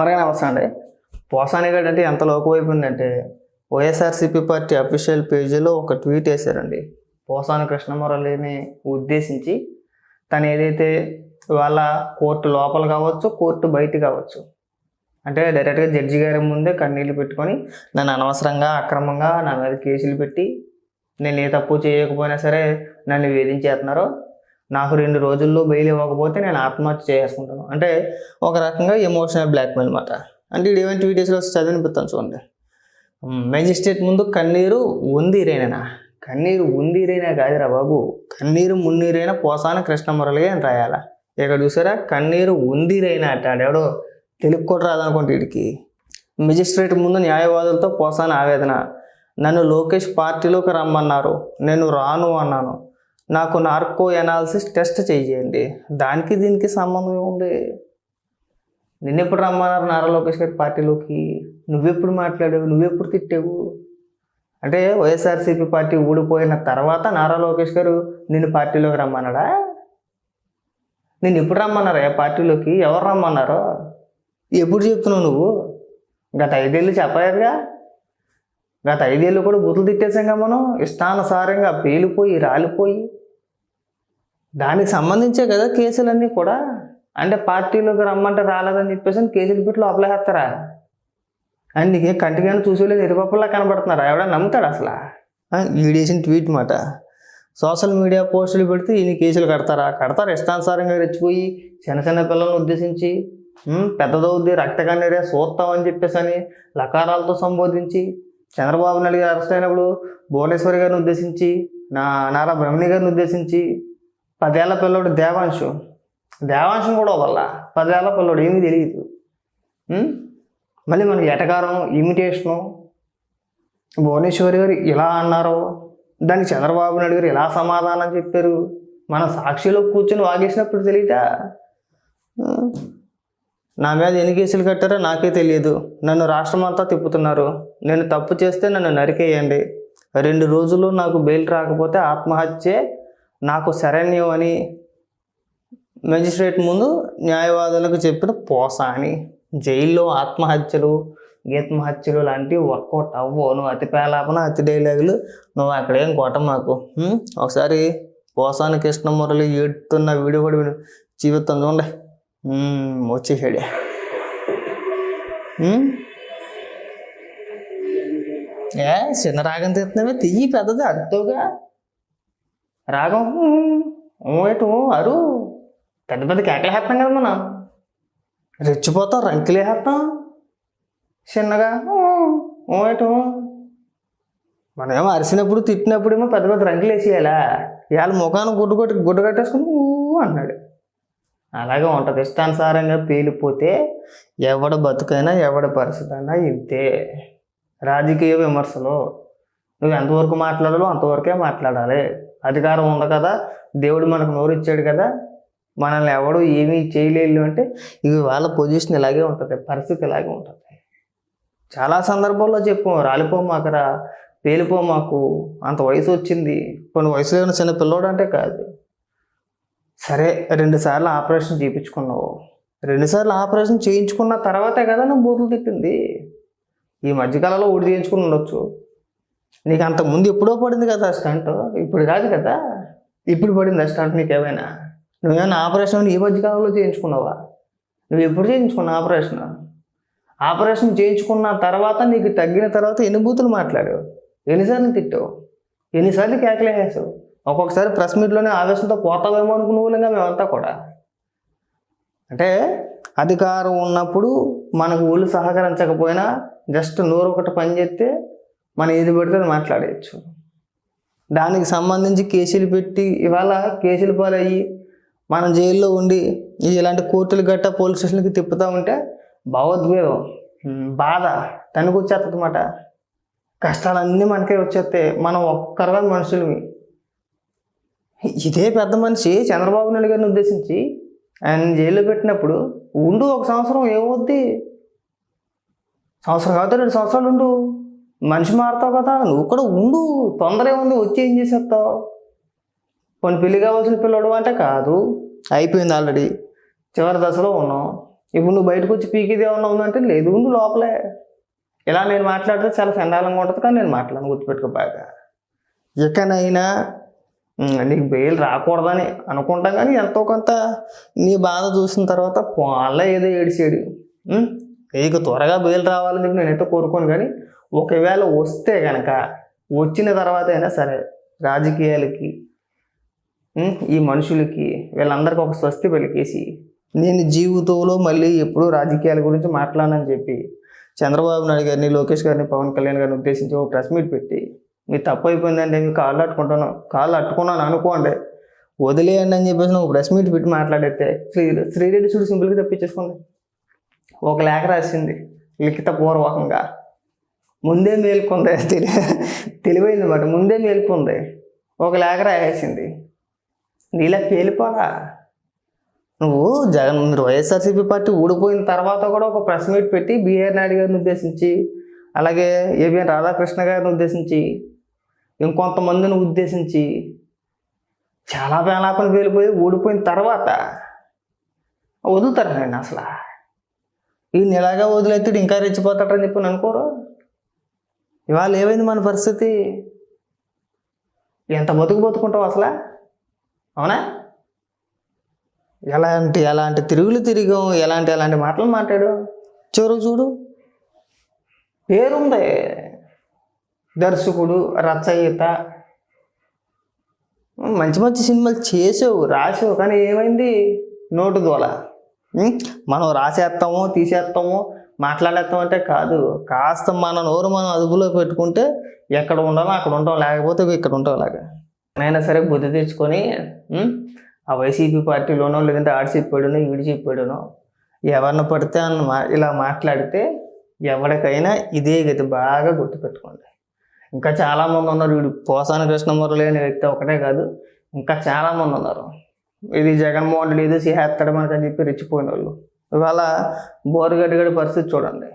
మరగా నమస్తే అండి పోసానిగడ్ అంటే ఎంత లోకువైపోయిందంటే వైఎస్ఆర్సీపీ పార్టీ అఫీషియల్ పేజీలో ఒక ట్వీట్ వేశారండి. పోసాని కృష్ణమురళిని ఉద్దేశించి తను ఏదైతే వాళ్ళ కోర్టు లోపల కావచ్చు కోర్టు బయట కావచ్చు అంటే డైరెక్ట్గా జడ్జి గారి ముందే కన్నీళ్ళు పెట్టుకొని నన్ను అనవసరంగా అక్రమంగా నా మీద కేసులు పెట్టి నేను ఏ తప్పు చేయకపోయినా సరే నన్ను వేధించేస్తున్నారు నాకు రెండు రోజుల్లో బెయిల్ ఇవ్వకపోతే నేను ఆత్మహత్య చేసుకుంటాను. అంటే ఒక రకంగా ఎమోషనల్ బ్లాక్మెయిల్ అనమాట అంటే ఇది ఏమైనా వీడియోస్లో చదివినిపిస్తాను చూడండి. మెజిస్ట్రేట్ ముందు కన్నీరు ఉందిరేనా కన్నీరు ఉందిరేనా కాదురా బాబు. కన్నీరు మున్నీరైనా? పోసాన కృష్ణమురళి అని రాయాలా? ఇక్కడ చూసారా? కన్నీరు ఉందిరైనా అంటాడు ఎవడో తెలుగు కూడా వీడికి. మెజిస్ట్రేట్ ముందు న్యాయవాదులతో పోసాన ఆవేదన. నన్ను లోకేష్ పార్టీలోకి రమ్మన్నారు. నేను రాను అన్నాను. నాకు నార్కో ఎనాలిసిస్ టెస్ట్ చేయండి. దానికి దీనికి సంబంధం ఏముంది? నిన్నెప్పుడు రమ్మన్నారు నారా లోకేష్ గారి పార్టీలోకి? నువ్వెప్పుడు మాట్లాడావు? నువ్వెప్పుడు తిట్టావు? అంటే వైఎస్ఆర్సీపీ పార్టీ ఊడిపోయిన తర్వాత నారా లోకేష్ గారు నిన్ను పార్టీలోకి రమ్మన్నాడా? నేను ఎప్పుడు రమ్మన్నారా? ఏ పార్టీలోకి? ఎవరు రమ్మన్నారో? ఎప్పుడు చెప్తున్నావు నువ్వు? గత ఐదేళ్ళు చెప్పలేదుగా? గత ఐదేళ్ళు కూడా బుతులు తిట్టేసాంగా మనం. ఇష్టానుసారంగా పేలిపోయి రాలిపోయి. దానికి సంబంధించే కదా కేసులన్నీ కూడా. అంటే పార్టీలోకి రమ్మంటే రాలేదని చెప్పేసి కేసులు బీట్లో అప్లై చేస్తారా అండ్ నీకే కంటికైనా చూసేలేదు ఎరుపప్పులా కనబడుతున్నారా? ఎవడ నమ్ముతాడు అసలు? వీడియేసిన ట్వీట్ మాట. సోషల్ మీడియా పోస్టులు పెడితే ఈయన కేసులు కడతారా? కడతారు ఇష్టానుసారంగా రెచ్చిపోయి చిన్న చిన్న పిల్లల్ని ఉద్దేశించి "ఉమ్, పెద్దదవుద్ది రక్తకన్నీరే సూత్తామని చెప్పేసి అని లకారాలతో సంబోధించి చంద్రబాబు నాయుడు గారు అరెస్ట్ అయినప్పుడు భువనేశ్వరి గారిని ఉద్దేశించి నా నారా బ్రహ్మణి గారిని ఉద్దేశించి పదేళ్ళ పిల్లోడు దేవాంశు. దేవాంశం కూడా వల్ల పదేళ్ళ పిల్లోడు ఏమీ తెలియదు. మళ్ళీ మనకి ఎటకారం ఇమిటేషను భువనేశ్వరి గారు ఇలా అన్నారు దానికి చంద్రబాబు నాయుడు గారు ఇలా సమాధానం చెప్పారు మన సాక్షిలో కూర్చొని వాగేసినప్పుడు తెలియదా? నా మీద ఎన్ని కేసులు కట్టారో నాకే తెలియదు. నన్ను రాష్ట్రం అంతా తిప్పుతున్నారు. నేను తప్పు చేస్తే నన్ను నరికేయండి. రెండు రోజులు నాకు బెయిల్ రాకపోతే ఆత్మహత్యే నాకు శరణ్యం అని మెజిస్ట్రేట్ ముందు న్యాయవాదులకు చెప్పిన పోసా అని జైల్లో ఆత్మహత్యలు గీత్మహత్యలు లాంటివి వర్కౌట్ అవ్వవు. నువ్వు అతి పేలాపన అతి డైలాగులు నువ్వు అక్కడేం కొట్ట మాకు. ఒకసారి పోసాని కృష్ణమురళి ఏడుతున్న వీడియో కూడా జీవితం చూడండి వచ్చేసాడే ఏ చిన్న రాగం తీస్తున్నామే తీయి పెద్దది అర్థవుగా రాగం ఏటు అరు పెద్ద పెద్ద కేకలు వేస్తాం కదా మనం రెచ్చిపోతాం రంకులు వేస్తాం చిన్నగా ఏటు మనం ఏమో అరిసినప్పుడు తిట్టినప్పుడు ఏమో పెద్ద పెద్ద రంకులు వేసేయాలా ఇవాళ ముఖాన్ని గుడ్డు కొట్టి గుడ్డు కట్టేసుకుని అన్నాడు అలాగే ఉంటుంది. ఇష్టానుసారంగా పేలిపోతే ఎవడ బతుకైనా ఎవడ పరిస్థితి అయినా ఇంతే. రాజకీయ విమర్శలు. నువ్వు ఎంతవరకు మాట్లాడాలో అంతవరకే మాట్లాడాలి. అధికారం ఉంది కదా దేవుడు మనకు నోరు ఇచ్చాడు కదా మనల్ని ఎవడు ఏమీ చేయలేదు అంటే ఇవి వాళ్ళ పొజిషన్ ఇలాగే ఉంటుంది పరిస్థితి ఇలాగే ఉంటుంది. చాలా సందర్భాల్లో చెప్పు రాలిపో మాకరా పేలిపో మాకు అంత వయసు వచ్చింది. కొన్ని వయసులో ఉన్న చిన్న పిల్లోడు అంటే కాదు. సరే రెండు సార్లు ఆపరేషన్ చేయించుకున్నావు. రెండుసార్లు ఆపరేషన్ చేయించుకున్న తర్వాతే కదా నువ్వు బూతులు తిట్టింది ఈ మధ్యకాలంలో ఊడి చేయించుకుని ఉండొచ్చు. నీకు అంతకుముందు ముందు ఎప్పుడో పడింది కదా స్టంట్? ఇప్పుడు కాదు కదా? ఇప్పుడు పడింది ఆ స్టంట్ నీకు ఏమైనా? నువ్వేమైనా ఆపరేషన్ ఈ మధ్యకాలంలో చేయించుకున్నావా? నువ్వు ఎప్పుడు చేయించుకున్నావు ఆపరేషన్? ఆపరేషన్ చేయించుకున్న తర్వాత నీకు తగ్గిన తర్వాత ఎన్ని బూతులు మాట్లాడావు? ఎన్నిసార్లు తిట్టావు? ఎన్నిసార్లు కేకలేసావు ఒక్కొక్కసారి ప్రెస్ మీట్లోనే ఆవేశంతో పోతావేమో అనుకున్నావులేగా మేమంతా కూడా. అంటే అధికారం ఉన్నప్పుడు మనకు ఊళ్ళు సహకరించకపోయినా జస్ట్ నోరు ఒకటి పని చేస్తే మనం ఏది పెడితే అది మాట్లాడేయచ్చు. దానికి సంబంధించి కేసులు పెట్టి ఇవాళ కేసులు పాలయ్యి మనం జైల్లో ఉండి ఇలాంటి కోర్టులు గట్ట పోలీస్ స్టేషన్కి తిప్పుతూ ఉంటే భావోద్వేగం బాధ తనకు వచ్చేస్తుంది అన్నమాట కష్టాలన్నీ మనకే వచ్చేస్తాయి. మనం ఒక్కరుగా మనుషులు ఇదే పెద్ద మనిషి చంద్రబాబు నాయుడు గారిని ఉద్దేశించి ఆయన జైల్లో పెట్టినప్పుడు ఉండు ఒక సంవత్సరం ఏమవుద్ది? సంవత్సరం కాదు రెండు సంవత్సరాలు ఉండు. మనిషి మారుతావు కదా నువ్వు కూడా ఉండు. తొందర ఏముంది వచ్చి ఏం చేసేస్తావు? కొన్ని పెళ్ళి కావాల్సిన పిల్లడు అంటే కాదు. అయిపోయింది ఆల్రెడీ. చివరి దశలో ఉన్నాం. ఇప్పుడు నువ్వు బయటకు వచ్చి పీకిది ఏమన్నా ఉందంటే లేదు ఉండు లోపలే. ఇలా నేను మాట్లాడితే చాలా సండాలంగా ఉంటుంది కానీ నేను మాట్లాడను గుర్తుపెట్టుకో బాగా. ఇకనైనా నీకు బెయిల్ రాకూడదని అనుకుంటాం కానీ ఎంతో కొంత నీ బాధ చూసిన తర్వాత వాళ్ళ ఏదో ఏడిచేడు. నీకు త్వరగా బెయిల్ రావాలని చెప్పి నేనైతే కోరుకోను కానీ ఒకవేళ వస్తే కనుక వచ్చిన తర్వాత అయినా సరే రాజకీయాలకి ఈ మనుషులకి వీళ్ళందరికీ ఒక స్వస్తి పలికేసి నేను జీవితంలో మళ్ళీ ఎప్పుడూ రాజకీయాల గురించి మాట్లాడనని చెప్పి చంద్రబాబు నాయుడు గారిని లోకేష్ గారిని పవన్ కళ్యాణ్ గారిని ఉద్దేశించి ఒక ప్రెస్ మీట్ పెట్టి మీ తప్పు అయిపోయిందండి మీ కాళ్ళు అట్టుకుంటున్నాం కాళ్ళు అట్టుకున్నాను అనుకోండి. వదిలేయండి అని చెప్పేసి నువ్వు ప్రెస్ మీట్ పెట్టి మాట్లాడితే శ్రీ శ్రీరెడ్డి చూడు సింపుల్గా తప్పించేసుకోండి. ఒక లేఖ రాసింది లిఖిత పూర్వకంగా. ముందే మేల్కొంది తెలి తెలివైంది మాట ముందే మేల్కొంది. ఒక లేఖ రాసేసింది. నీలా పేలిపోరా? నువ్వు జగన్ మీరు వైఎస్ఆర్సీపీ పార్టీ ఊడిపోయిన తర్వాత కూడా ఒక ప్రెస్ మీట్ పెట్టి బిఆర్ నాయుడు గారిని ఉద్దేశించి అలాగే ఏబిఎన్ రాధాకృష్ణ గారిని ఉద్దేశించి ఇంకొంతమందిని ఉద్దేశించి చాలా వేలాపన వెళ్ళిపోయి ఊడిపోయిన తర్వాత వదులుతారు నేను అసలు. ఈయన ఇలాగా వదిలేస్తే ఇంకా రెచ్చిపోతాడని చెప్పి అనుకోరు. ఇవాళ ఏమైంది మన పరిస్థితి? ఎంత బతుకు బతుకుంటావు అసలు? అవునా? ఎలాంటి ఎలాంటి తిరుగులు తిరిగాం ఎలాంటి ఎలాంటి మాటలు మాట్లాడు చివరకు చూడు పేరుంది. దర్శకుడు రచయిత. మంచి మంచి సినిమాలు చేసావు రాసావు కానీ ఏమైంది? నోటు దోల. మనం రాసేస్తాము తీసేస్తాము మాట్లాడేస్తాం అంటే కాదు. కాస్త మన నోరు మనం అదుపులో పెట్టుకుంటే ఎక్కడ ఉండాలో అక్కడ ఉంటాం లేకపోతే ఇక్కడ ఉంటాం అలాగా. అయినా సరే బుద్ధి తెచ్చుకొని ఆ వైసీపీ పార్టీలోనో లేదంటే ఆడి చెప్పాడునో ఈడి చెప్పాడునో ఎవరిని పడితే అన్న మా ఇలా మాట్లాడితే ఎవరికైనా ఇదే గతి బాగా గుర్తుపెట్టుకోండి. ఇంకా చాలామంది ఉన్నారు. వీడు పోసాని కృష్ణమురళి అనే వ్యక్తి ఒకటే కాదు. ఇంకా చాలామంది ఉన్నారు. ఇది జగన్మోహన్ లేదు ఏదో చేస్తాడు మనకు అని చెప్పి రెచ్చిపోయిన వాళ్ళు. ఇవాళ బోరుగడ్డి పరిస్థితి చూడండి.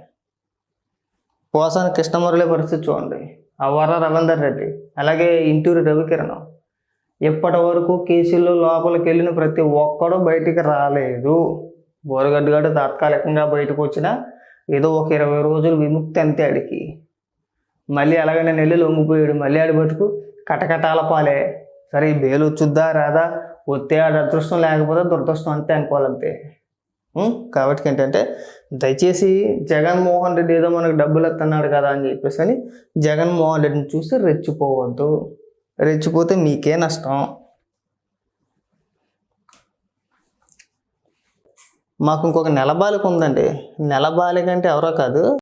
పోసాని కృష్ణమురళి పరిస్థితి చూడండి. అవ్వర రవీందర్ రెడ్డి అలాగే ఇంటూరి రవికిరణం. ఇప్పటి వరకు కేసుల్లో లోపలికి వెళ్ళిన ప్రతి ఒక్కడు బయటికి రాలేదు. బోరగడ్డ గడ్డ తాత్కాలికంగా బయటకు వచ్చిన ఏదో ఒక ఇరవై రోజులు విముక్తి అంతే ఆడికి మళ్ళీ ఎలాగైనా నెల్లి లొంగిపోయాడు. మళ్ళీ ఆడి బతుకు కటకటాల పాలే. సరే ఈ బేలు వచ్చుద్దా రాదా? వస్తే ఆడ అదృష్టం లేకపోతే దురదృష్టం అంతే అనుకోవాలంతే. కాబట్టి ఏంటంటే దయచేసి జగన్మోహన్ రెడ్డి ఏదో మనకు డబ్బులు ఇస్తున్నాడు కదా అని చెప్పేసి అని జగన్మోహన్ రెడ్డిని చూసి రెచ్చిపోవద్దు. రెచ్చిపోతే మీకే నష్టం. మాకు ఇంకొక నెల బాలిక ఉందండి. నెలబాలిక అంటే ఎవరో కాదు.